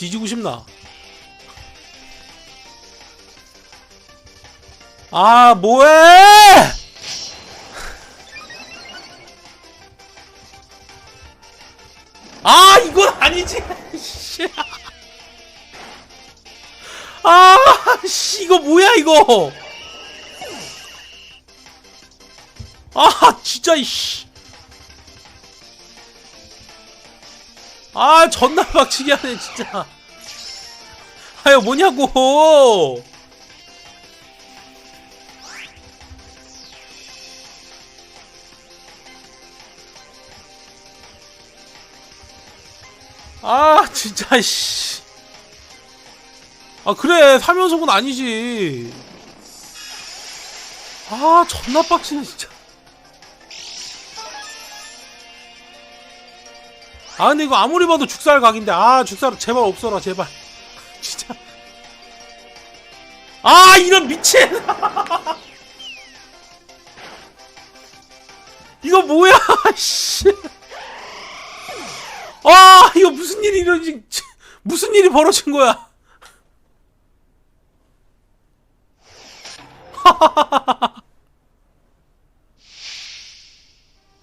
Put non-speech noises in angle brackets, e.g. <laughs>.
뒤지고 싶나? 아 뭐해? 아 이건 아니지. 씨. 아, 씨, 이거 뭐야, 이거? 아, 진짜, 이씨. 아, 존나 빡치게 하네, 진짜. 아유, 뭐냐고. 아, 진짜, 씨. 아 그래 3연속은 아니지 아 존나 빡치네 진짜 아 근데 이거 아무리 봐도 죽살 각인데. 아 죽살 제발 없어라 제발. <laughs> 진짜. 아 이런 미친! <laughs> 이거 뭐야 <laughs> 씨아 이거 무슨 일이 이러지? 무슨 일이 벌어진 거야